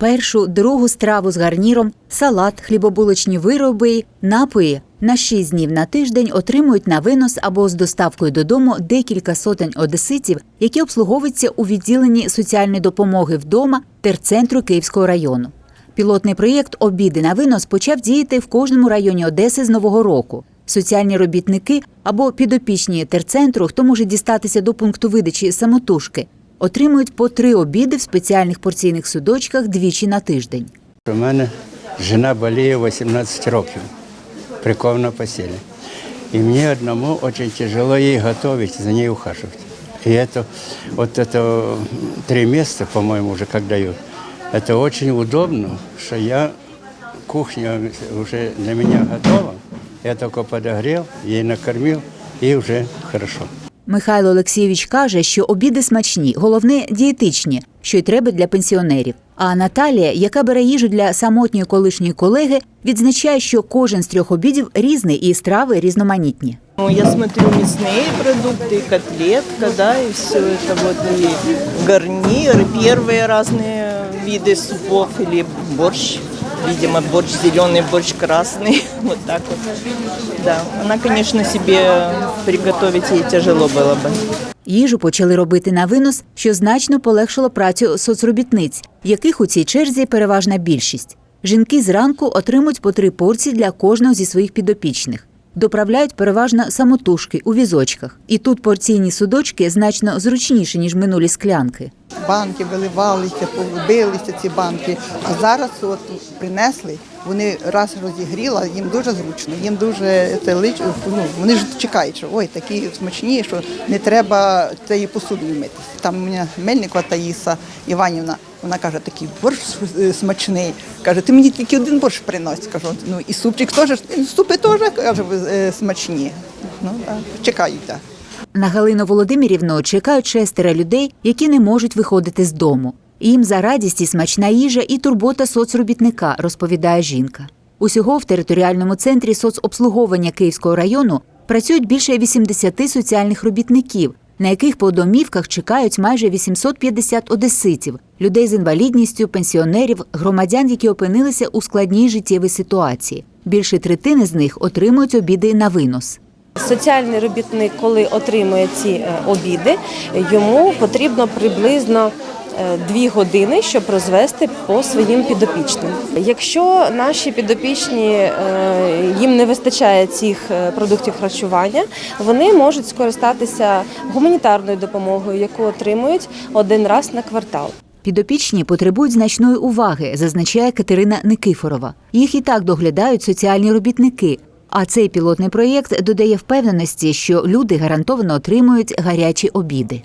першу, другу страву з гарніром, салат, хлібобулочні вироби, напої на 6 днів на тиждень отримують на винос або з доставкою додому декілька сотень одеситів, які обслуговуються у відділенні соціальної допомоги вдома терцентру Київського району. Пілотний проєкт Обіди на винос почав діяти в кожному районі Одеси з нового року. Соціальні робітники або підопічні терцентру, хто може дістатися до пункту видачі самотужки, отримують по три обіди в спеціальних порційних судочках двічі на тиждень. У мене жена боліє 18 років, прикована постелі. І мені одному дуже тяжело їй готувати, за нею ухаживать. И это, вот это три месяца, по-моему, уже как дают, это очень удобно, что я, кухня уже для меня готова, я только подогрел, ей накормил, и уже хорошо. Михайло Олексійович каже, що обіди смачні, головне дієтичні, що й треба для пенсіонерів. А Наталія, яка бере їжу для самотньої колишньої колеги, відзначає, що кожен з трьох обідів різний і страви різноманітні. Ну, я смотрю мясные продукты, и котлетка, да, и все это вот, и гарнир, и первые разные виды супов, или борщ, видимо, борщ зеленый, борщ красный, вот так вот. Да, она, конечно, себе приготовить ей тяжело было бы. Їжу почали робити на винос, що значно полегшило працю соцробітниць, яких у цій черзі переважна більшість. Жінки зранку отримують по три порції для кожного зі своїх підопічних. Доправляють переважно самотужки у візочках. І тут порційні судочки значно зручніші, ніж минулі склянки. банки виливалися, побилися ці банки. А зараз от принесли, вони раз розігріла, їм дуже зручно, їм дуже це лич, ну, вони ж чекають, що ой, такі смачні, що не треба цієї посудою митися. Там у мене Мельникова Таїса Іванівна, вона каже, такий борщ е, смачний. Каже, ти мені тільки один борщ приносить. Кажу, ну і супчик теж, супи теж каже, е, смачні. Ну, так, чекають, так. На Галину Володимирівну чекають шестеро людей, які не можуть виходити з дому. Їм за радість і смачна їжа і турбота соцробітника, розповідає жінка. Усього в територіальному центрі соцобслуговування Київського району працюють більше 80 соціальних робітників, на яких по домівках чекають майже 850 одеситів, людей з інвалідністю, пенсіонерів, громадян, які опинилися у складній життєвій ситуації. Більше третини з них отримують обіди на винос. Соціальний робітник, коли отримує ці е, обіди, йому потрібно приблизно е, дві години, щоб розвести по своїм підопічним. Якщо наші підопічні е, їм не вистачає цих продуктів харчування, вони можуть скористатися гуманітарною допомогою, яку отримують один раз на квартал. Підопічні потребують значної уваги, зазначає Катерина Никифорова. Їх і так доглядають соціальні робітники. А цей пілотний проєкт додає впевненості, що люди гарантовано отримують гарячі обіди.